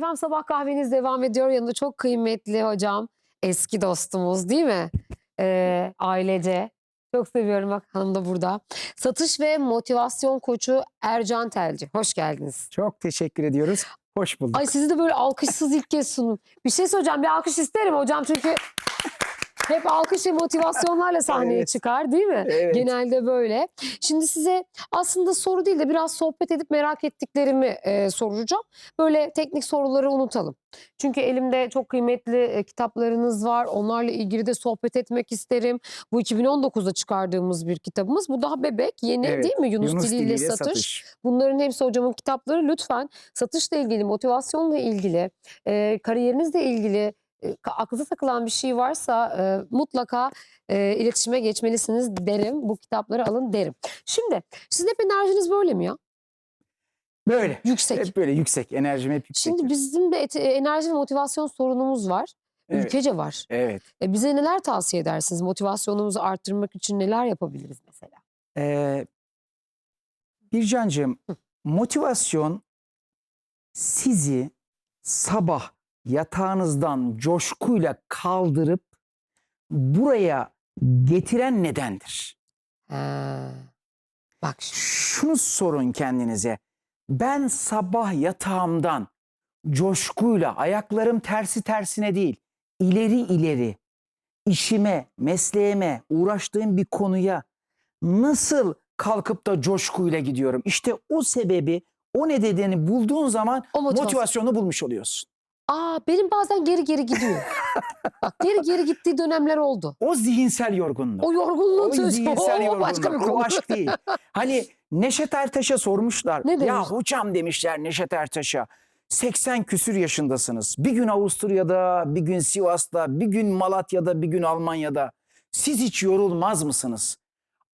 Efendim sabah kahveniz devam ediyor. Yanında çok kıymetli hocam. Eski dostumuz değil mi? Ee, ailece. Çok seviyorum bak hanım da burada. Satış ve motivasyon koçu Ercan Telci. Hoş geldiniz. Çok teşekkür ediyoruz. Hoş bulduk. Ay sizi de böyle alkışsız ilk kez sunum. Bir şey söyleyeceğim. Bir alkış isterim hocam çünkü hep alkış ve motivasyonlarla sahneye Evet. çıkar değil mi? Evet. Genelde böyle. Şimdi size aslında soru değil de biraz sohbet edip merak ettiklerimi e, soracağım. Böyle teknik soruları unutalım. Çünkü elimde çok kıymetli e, kitaplarınız var. Onlarla ilgili de sohbet etmek isterim. Bu 2019'da çıkardığımız bir kitabımız. Bu daha bebek, yeni Evet, değil mi? Yunus, diliyle, satış. Bunların hepsi hocamın kitapları. Lütfen satışla ilgili, motivasyonla ilgili, e, kariyerinizle ilgili aklınıza takılan bir şey varsa e, mutlaka e, iletişime geçmelisiniz derim. Bu kitapları alın derim. Şimdi sizin hep enerjiniz böyle mi ya? Böyle. Yüksek. Hep böyle yüksek. Enerjim hep yüksek. Şimdi bizim de et- enerji ve motivasyon sorunumuz var. Evet. Ülkece var. Evet. E, bize neler tavsiye edersiniz? Motivasyonumuzu arttırmak için neler yapabiliriz mesela? Ee, Bircancığım motivasyon sizi sabah yatağınızdan coşkuyla kaldırıp buraya getiren nedendir? Ha. Bak. Şunu sorun kendinize. Ben sabah yatağımdan coşkuyla ayaklarım tersi tersine değil, ileri ileri işime, mesleğime, uğraştığım bir konuya nasıl kalkıp da coşkuyla gidiyorum? İşte o sebebi, o nedenini bulduğun zaman O motivasyon. motivasyonu bulmuş oluyorsun. Aa benim bazen geri geri gidiyor. Bak geri geri gittiği dönemler oldu. O zihinsel yorgunluk. O yorgunluğun O sözü. zihinsel O başka bir yorgunluk. O konu. aşk değil. Hani Neşet Ertaş'a sormuşlar. Ne ya demiş? hocam demişler Neşet Ertaş'a. 80 küsür yaşındasınız. Bir gün Avusturya'da, bir gün Sivas'ta, bir gün Malatya'da, bir gün Almanya'da. Siz hiç yorulmaz mısınız?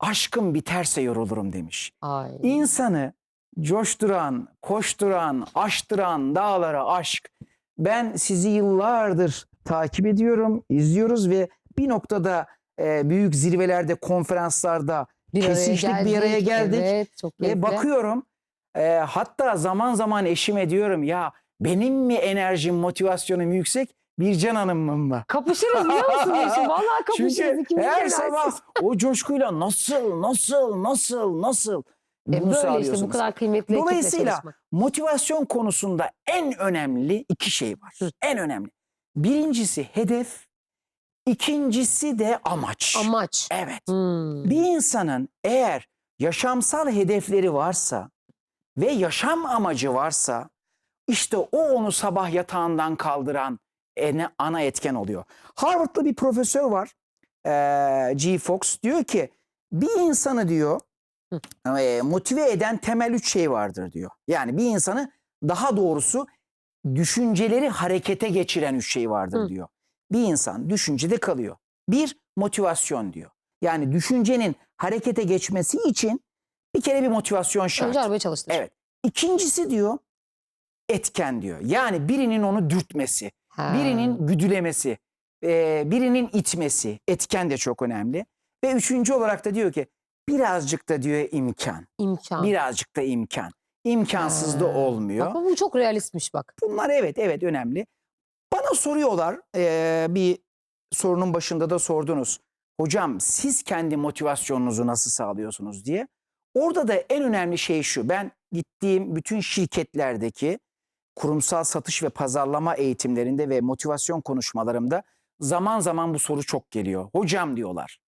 Aşkım biterse yorulurum demiş. Ay. İnsanı coşturan, koşturan, aştıran dağlara aşk. Ben sizi yıllardır takip ediyorum, izliyoruz ve bir noktada e, büyük zirvelerde, konferanslarda bir araya bir araya geldik. Evet, çok ve bakıyorum e, hatta zaman zaman eşime diyorum ya benim mi enerjim, motivasyonum yüksek, Bircan Hanım'ın mı? Kapışırız biliyor musun Yeşim? Vallahi kapışırız. Çünkü her sabah o coşkuyla nasıl, nasıl, nasıl, nasıl E, bunu böyle işte bu kadar kıymetli Dolayısıyla motivasyon konusunda en önemli iki şey var. Hı. En önemli. Birincisi hedef, ikincisi de amaç. Amaç. Evet. Hmm. Bir insanın eğer yaşamsal hedefleri varsa ve yaşam amacı varsa işte o onu sabah yatağından kaldıran ana etken oluyor. Harvard'da bir profesör var. G. Fox diyor ki bir insanı diyor eee, motive eden temel üç şey vardır diyor. Yani bir insanı daha doğrusu düşünceleri harekete geçiren üç şey vardır Hı. diyor. Bir insan düşüncede kalıyor. Bir motivasyon diyor. Yani düşüncenin harekete geçmesi için bir kere bir motivasyon şart. Önce arabayı çalıştır. Evet. İkincisi diyor etken diyor. Yani birinin onu dürtmesi, Ha. birinin güdülemesi, e, birinin itmesi etken de çok önemli. Ve üçüncü olarak da diyor ki birazcık da diyor imkan. imkan. Birazcık da imkan. İmkansız da Ha. olmuyor. Bak bu çok realistmiş bak. Bunlar evet evet önemli. Bana soruyorlar eee, bir sorunun başında da sordunuz. Hocam siz kendi motivasyonunuzu nasıl sağlıyorsunuz diye. Orada da en önemli şey şu. Ben gittiğim bütün şirketlerdeki kurumsal satış ve pazarlama eğitimlerinde ve motivasyon konuşmalarımda zaman zaman bu soru çok geliyor. Hocam diyorlar.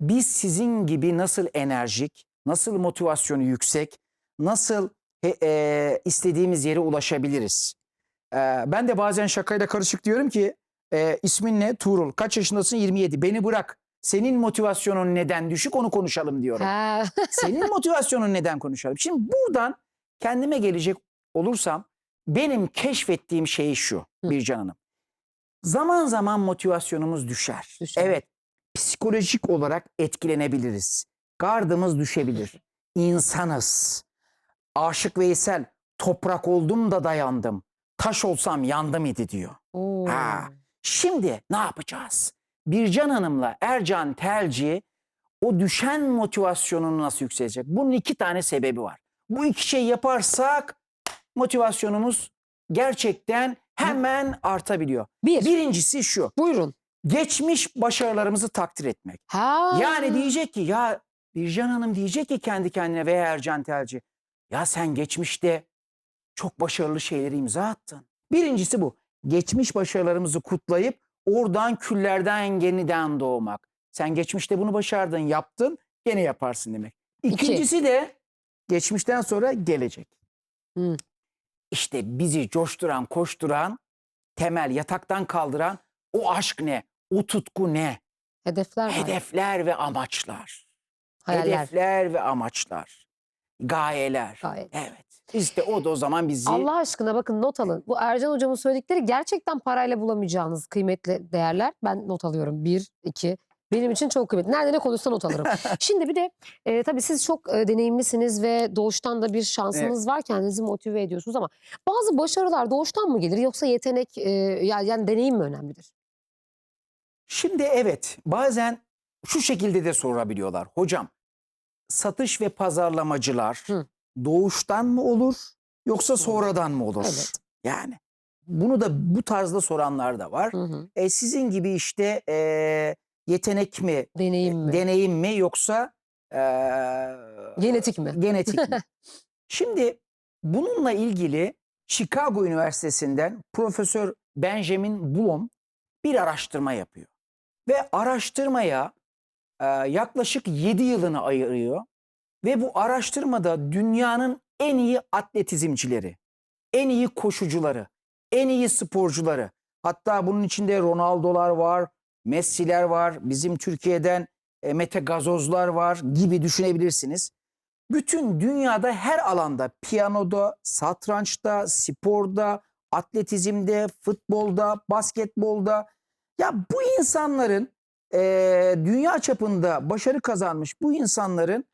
Biz sizin gibi nasıl enerjik, nasıl motivasyonu yüksek, nasıl he- eee, istediğimiz yere ulaşabiliriz? Eee, ben de bazen şakayla karışık diyorum ki eee, ismin ne? Tuğrul. Kaç yaşındasın? 27. Beni bırak. Senin motivasyonun neden düşük onu konuşalım diyorum. Ha. Senin motivasyonun neden konuşalım? Şimdi buradan kendime gelecek olursam benim keşfettiğim şey şu. Bircan Hanım. Zaman zaman motivasyonumuz düşer. Düşer. Evet psikolojik olarak etkilenebiliriz. Gardımız düşebilir. İnsanız. Aşık Veysel toprak oldum da dayandım. Taş olsam yandım idi diyor. Oo. Ha. Şimdi ne yapacağız? Bircan Hanım'la Ercan Telci o düşen motivasyonunu nasıl yükselecek? Bunun iki tane sebebi var. Bu iki şey yaparsak motivasyonumuz gerçekten hemen artabiliyor. Bir. Birincisi şu. Buyurun. Geçmiş başarılarımızı takdir etmek. Ha. Yani diyecek ki ya Bircan Hanım diyecek ki kendi kendine veya Ercan Telci. Ya sen geçmişte çok başarılı şeyleri imza attın. Birincisi bu. Geçmiş başarılarımızı kutlayıp oradan küllerden yeniden doğmak. Sen geçmişte bunu başardın, yaptın, gene yaparsın demek. İki. İkincisi de geçmişten sonra gelecek. Hı. İşte bizi coşturan, koşturan, temel yataktan kaldıran o aşk ne? O tutku ne? Hedefler var. Hedefler ve amaçlar. Hayaller. Hedefler ve amaçlar. Gayeler. Gayet. Evet. İşte o da o zaman bizi Allah aşkına bakın not alın. Bu Ercan hocamın söyledikleri gerçekten parayla bulamayacağınız kıymetli değerler. Ben not alıyorum. Bir, iki. Benim için çok kıymetli. Nerede ne konuşsa not alırım. Şimdi bir de e, tabii siz çok e, deneyimlisiniz ve doğuştan da bir şansınız var. Kendinizi motive ediyorsunuz ama bazı başarılar doğuştan mı gelir yoksa yetenek e, yani, yani deneyim mi önemlidir? Şimdi evet bazen şu şekilde de sorabiliyorlar. Hocam satış ve pazarlamacılar Hı. doğuştan mı olur yoksa sonradan mı olur? Evet. Yani bunu da bu tarzda soranlar da var. Hı hı. E, sizin gibi işte e, yetenek mi, Deneyim mi? deneyim mi yoksa e, Genetik mi? genetik mi? Şimdi bununla ilgili Chicago Üniversitesi'nden Profesör Benjamin Blum bir araştırma yapıyor. Ve araştırmaya e, yaklaşık 7 yılını ayırıyor. Ve bu araştırmada dünyanın en iyi atletizmcileri, en iyi koşucuları, en iyi sporcuları, hatta bunun içinde Ronaldo'lar var, Messi'ler var, bizim Türkiye'den e, Mete Gazozlar var gibi düşünebilirsiniz. Bütün dünyada her alanda, piyanoda, satrançta, sporda, atletizmde, futbolda, basketbolda ya bu insanların e, dünya çapında başarı kazanmış bu insanların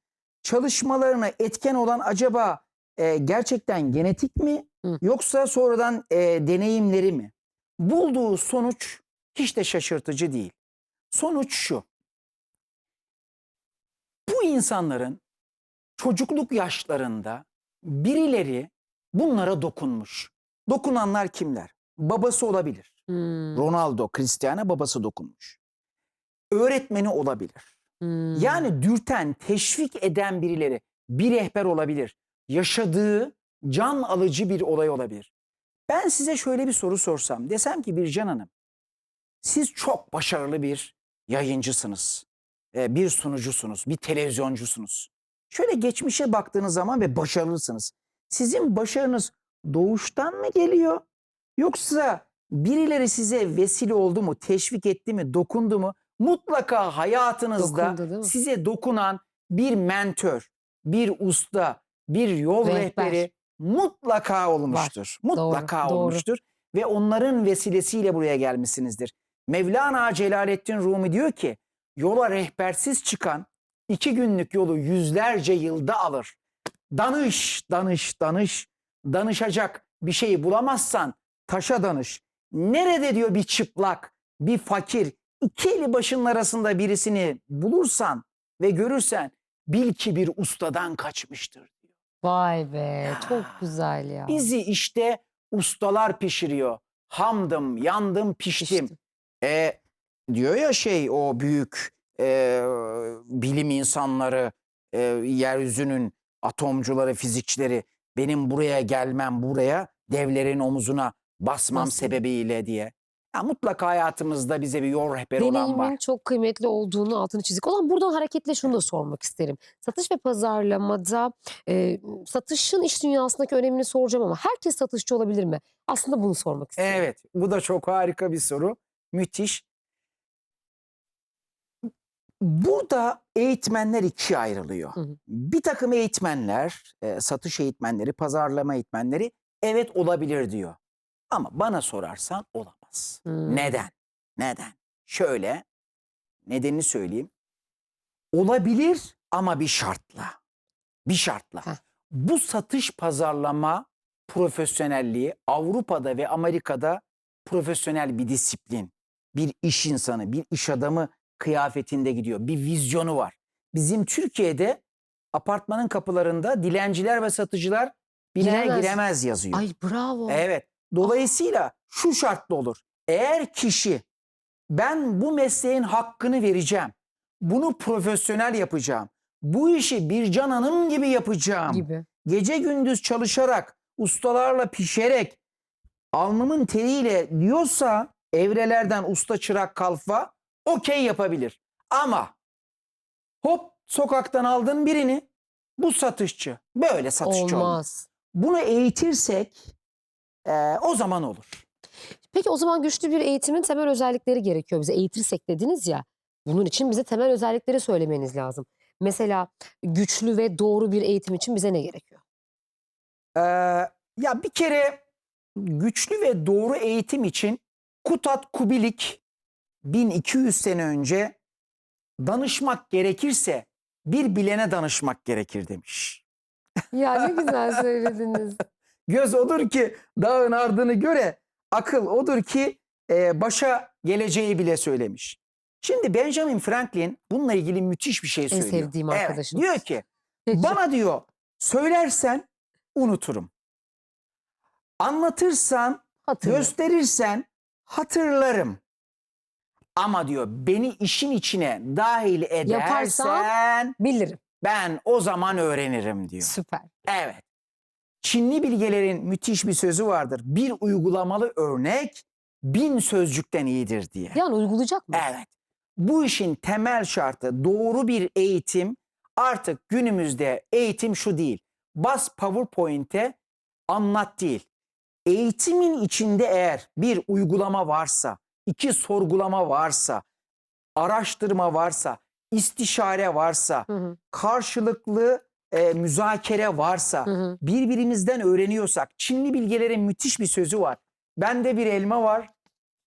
çalışmalarına etken olan acaba e, gerçekten genetik mi Hı. yoksa sonradan e, deneyimleri mi? Bulduğu sonuç hiç de şaşırtıcı değil. Sonuç şu. Bu insanların çocukluk yaşlarında birileri bunlara dokunmuş. Dokunanlar kimler? Babası olabilir. Hmm, Ronaldo, Cristiano babası dokunmuş. Öğretmeni olabilir. hmm. Yani dürten, teşvik eden birileri bir rehber olabilir. Yaşadığı can alıcı bir olay olabilir. Ben size şöyle bir soru sorsam. Desem ki Bircan Hanım, siz çok başarılı bir yayıncısınız. e, Bir sunucusunuz, bir televizyoncusunuz. Şöyle geçmişe baktığınız zaman ve başarılısınız. Sizin başarınız doğuştan mı geliyor? Yoksa birileri size vesile oldu mu, teşvik etti mi, dokundu mu? Mutlaka hayatınızda Dokundu, size dokunan bir mentor, bir usta, bir yol Rehber. rehberi mutlaka olmuştur. Mutlaka doğru. olmuştur ve onların vesilesiyle buraya gelmişsinizdir. Mevlana Celaleddin Rumi diyor ki yola rehbersiz çıkan iki günlük yolu yüzlerce yılda alır. Danış, danış, danış. Danışacak bir şeyi bulamazsan taşa danış. Nerede diyor bir çıplak, bir fakir, iki eli başının arasında birisini bulursan ve görürsen bil ki bir ustadan kaçmıştır. diyor. Vay be çok güzel ya. Bizi işte ustalar pişiriyor. Hamdım, yandım, piştim. İşte. E, diyor ya şey o büyük e, bilim insanları, e, yeryüzünün atomcuları, fizikçileri benim buraya gelmem buraya devlerin omuzuna basmam Basın. sebebiyle diye. Ya mutlaka hayatımızda bize bir yol rehberi olan Deneyimin var. çok kıymetli olduğunu altını çizik. Olan buradan hareketle şunu da sormak isterim. Satış ve pazarlamada e, satışın iş dünyasındaki önemini soracağım ama herkes satışçı olabilir mi? Aslında bunu sormak istiyorum. Evet, bu da çok harika bir soru. Müthiş. Burada eğitmenler ikiye ayrılıyor. Hı hı. Bir takım eğitmenler, e, satış eğitmenleri, pazarlama eğitmenleri evet olabilir diyor. Ama bana sorarsan olamaz. Hmm. Neden? Neden? Şöyle, nedenini söyleyeyim. Olabilir ama bir şartla. Bir şartla. Heh. Bu satış pazarlama profesyonelliği Avrupa'da ve Amerika'da profesyonel bir disiplin. Bir iş insanı, bir iş adamı kıyafetinde gidiyor. Bir vizyonu var. Bizim Türkiye'de apartmanın kapılarında dilenciler ve satıcılar biner Giremez. giremez yazıyor. Ay bravo. Evet. Dolayısıyla şu şartlı olur. Eğer kişi ben bu mesleğin hakkını vereceğim. Bunu profesyonel yapacağım. Bu işi bir Can Hanım gibi yapacağım. gibi. Gece gündüz çalışarak, ustalarla pişerek, alnımın teriyle diyorsa evrelerden usta çırak kalfa okey yapabilir. Ama hop sokaktan aldın birini bu satışçı. Böyle satışçı olmaz. Olmaz. Bunu eğitirsek eee, o zaman olur. Peki o zaman güçlü bir eğitimin temel özellikleri gerekiyor bize. Eğitirsek dediniz ya. Bunun için bize temel özellikleri söylemeniz lazım. Mesela güçlü ve doğru bir eğitim için bize ne gerekiyor? Eee, ya bir kere güçlü ve doğru eğitim için Kutat Kubilik 1200 sene önce danışmak gerekirse bir bilene danışmak gerekir demiş. Ya ne güzel söylediniz. Göz odur ki dağın ardını göre, akıl odur ki e, başa geleceği bile söylemiş. Şimdi Benjamin Franklin bununla ilgili müthiş bir şey En söylüyor. sevdiğim Evet, arkadaşım. diyor ki Peki. bana diyor söylersen unuturum. Anlatırsan, Hatırla. gösterirsen hatırlarım. Ama diyor beni işin içine dahil edersen Bilirim. ben o zaman öğrenirim diyor. Süper. Evet. Çinli bilgelerin müthiş bir sözü vardır. Bir uygulamalı örnek bin sözcükten iyidir diye. Yani uygulayacak mı? Evet. Bu işin temel şartı doğru bir eğitim. Artık günümüzde eğitim şu değil. Bas PowerPoint'e anlat değil. Eğitimin içinde eğer bir uygulama varsa, iki sorgulama varsa, araştırma varsa, istişare varsa, Hı hı, karşılıklı e, müzakere varsa, hı hı. birbirimizden öğreniyorsak, Çinli bilgelerin müthiş bir sözü var. Bende bir elma var,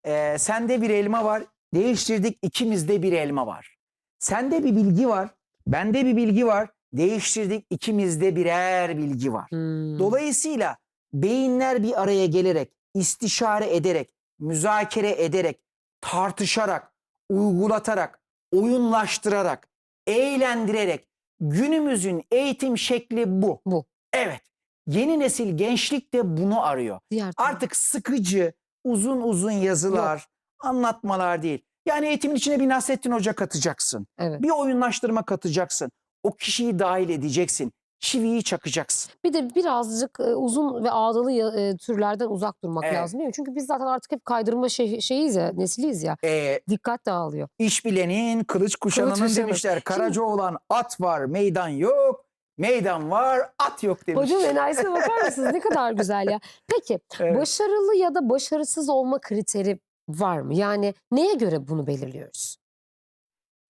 e, sende bir elma var, değiştirdik ikimizde bir elma var. Sende bir bilgi var, bende bir bilgi var, değiştirdik ikimizde birer bilgi var. Hmm. Dolayısıyla beyinler bir araya gelerek, istişare ederek, müzakere ederek, tartışarak, uygulatarak, oyunlaştırarak, eğlendirerek günümüzün eğitim şekli bu. Bu. Evet. Yeni nesil gençlik de bunu arıyor. Diğer türlü. Artık sıkıcı, uzun uzun yazılar, anlatmalar değil. Yani eğitimin içine bir Nasrettin Hoca katacaksın. Evet. Bir oyunlaştırma katacaksın. O kişiyi dahil edeceksin. Çiviyi çakacaksın. Bir de birazcık e, uzun ve ağdalı e, türlerden uzak durmak Evet. lazım değil mi? Çünkü biz zaten artık hep kaydırma şey, şeyiz ya, nesiliyiz ya. Ee, Dikkat dağılıyor. iş bilenin kılıç kuşananın kuşanı. demişler. Karaca olan at var, meydan yok. Meydan var, at yok demiş. Hocam enerjisine bakar mısınız? Ne kadar güzel ya. Peki Evet. başarılı ya da başarısız olma kriteri var mı? Yani neye göre bunu belirliyoruz?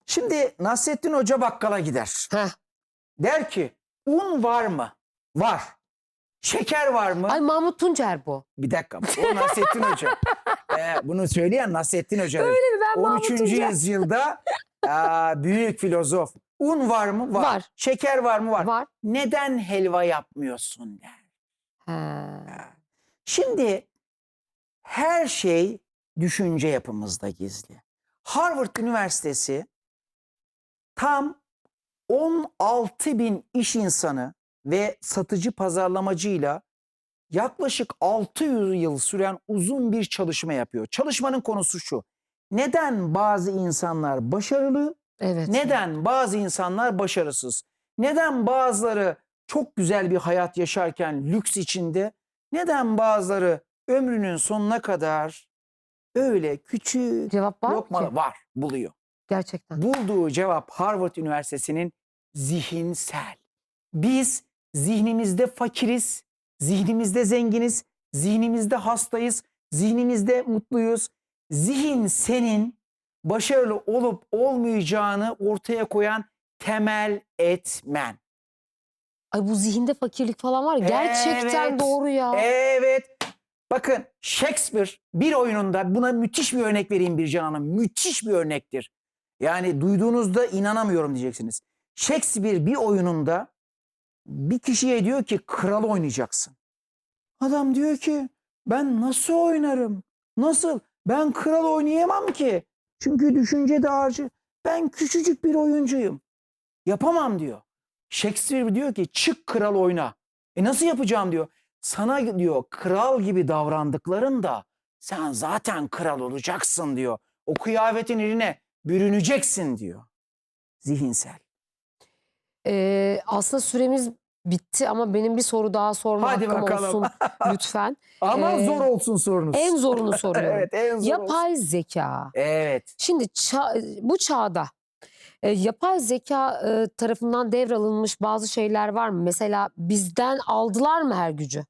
Şimdi Nasrettin Hoca bakkala gider. Heh. Der ki un var mı? Var. Şeker var mı? Ay Mahmut Tuncer bu. Bir dakika. O Nasrettin Hoca. Ee, bunu söyleyen Nasrettin Hoca. Öyle mi? Ben Mahmut 13. Tuncer. yüzyılda aa, büyük filozof. Un var mı? Var. Var. Şeker var mı? Var. Var. Neden helva yapmıyorsun der. Ha. Şimdi her şey düşünce yapımızda gizli. Harvard Üniversitesi tam 16 bin iş insanı ve satıcı pazarlamacıyla yaklaşık 600 yıl süren uzun bir çalışma yapıyor. Çalışmanın konusu şu. Neden bazı insanlar başarılı, Evet. neden bazı insanlar başarısız? Neden bazıları çok güzel bir hayat yaşarken lüks içinde, neden bazıları ömrünün sonuna kadar öyle küçük Cevap var mı ki? var buluyor. Gerçekten. Bulduğu cevap Harvard Üniversitesi'nin zihinsel. Biz zihnimizde fakiriz, zihnimizde zenginiz, zihnimizde hastayız, zihnimizde mutluyuz. Zihin senin başarılı olup olmayacağını ortaya koyan temel etmen. Ay bu zihinde fakirlik falan var. Gerçekten Evet. doğru ya. Evet. Bakın Shakespeare bir oyununda buna müthiş bir örnek vereyim Bircan Hanım. Müthiş bir örnektir. Yani duyduğunuzda inanamıyorum diyeceksiniz. Shakespeare bir oyununda bir kişiye diyor ki kral oynayacaksın. Adam diyor ki ben nasıl oynarım? Nasıl? Ben kral oynayamam ki. Çünkü düşünce dağarcı. Ben küçücük bir oyuncuyum. Yapamam diyor. Shakespeare diyor ki çık kral oyna. E nasıl yapacağım diyor. sana diyor kral gibi davrandıklarında sen zaten kral olacaksın diyor. O kıyafetin eline bürüneceksin diyor. Zihinsel. Ee, aslında süremiz bitti ama benim bir soru daha sorma Hadi hakkım bakalım. olsun lütfen. Ama Ee, zor olsun sorunuz. En zorunu soruyorum. evet en zor olsun. Yapay zeka. Evet. Şimdi ça- bu çağda e, yapay zeka e, tarafından devralınmış bazı şeyler var mı? Mesela bizden aldılar mı her gücü?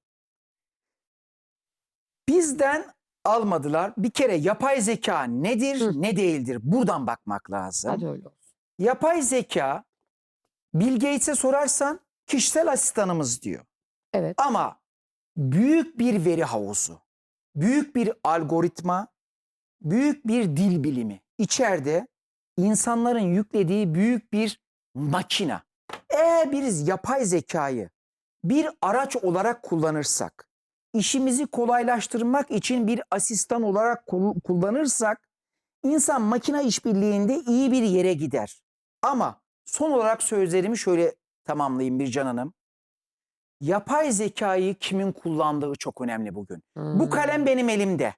Bizden almadılar. Bir kere yapay zeka nedir, Hı. ne değildir? Buradan bakmak lazım. Hadi öyle olsun. Yapay zeka Bill Gates'e sorarsan kişisel asistanımız diyor. Evet. Ama büyük bir veri havuzu, büyük bir algoritma, büyük bir dil bilimi içeride insanların yüklediği büyük bir makina. Eğer biz yapay zekayı bir araç olarak kullanırsak, işimizi kolaylaştırmak için bir asistan olarak kul- kullanırsak, insan makine işbirliğinde iyi bir yere gider. Ama son olarak sözlerimi şöyle tamamlayayım bir Hanım. Yapay zekayı kimin kullandığı çok önemli bugün. Bu Hmm. kalem benim elimde.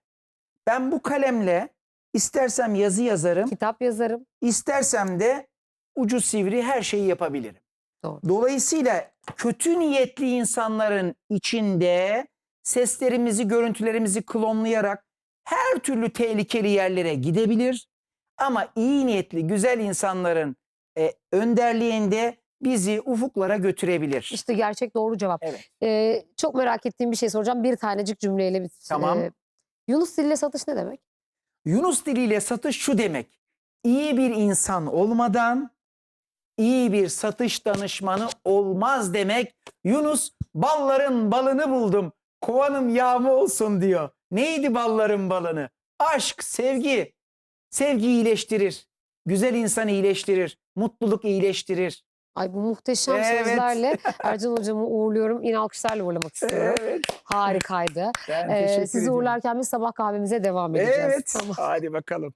Ben bu kalemle istersem yazı yazarım, Kitap yazarım. istersem de ucu sivri her şeyi yapabilirim. Doğru. Dolayısıyla kötü niyetli insanların içinde seslerimizi, görüntülerimizi klonlayarak her türlü tehlikeli yerlere gidebilir. Ama iyi niyetli, güzel insanların e, önderliğinde bizi ufuklara götürebilir. İşte gerçek doğru cevap. Evet. Ee, çok merak ettiğim bir şey soracağım. Bir tanecik cümleyle bit. Tamam. Ee, Yunus diliyle satış ne demek? Yunus diliyle satış şu demek. İyi bir insan olmadan iyi bir satış danışmanı olmaz demek. Yunus balların balını buldum. Kovanım yağma olsun diyor. Neydi balların balını? Aşk, sevgi. Sevgi iyileştirir. Güzel insan iyileştirir. Mutluluk iyileştirir. Ay bu muhteşem Evet. sözlerle Ercan hocamı uğurluyorum. Yine alkışlarla uğurlamak istiyorum. Evet. Harikaydı. Ben Ee, sizi uğurlarken biz sabah kahvemize devam edeceğiz. Evet. Tamam. Hadi bakalım.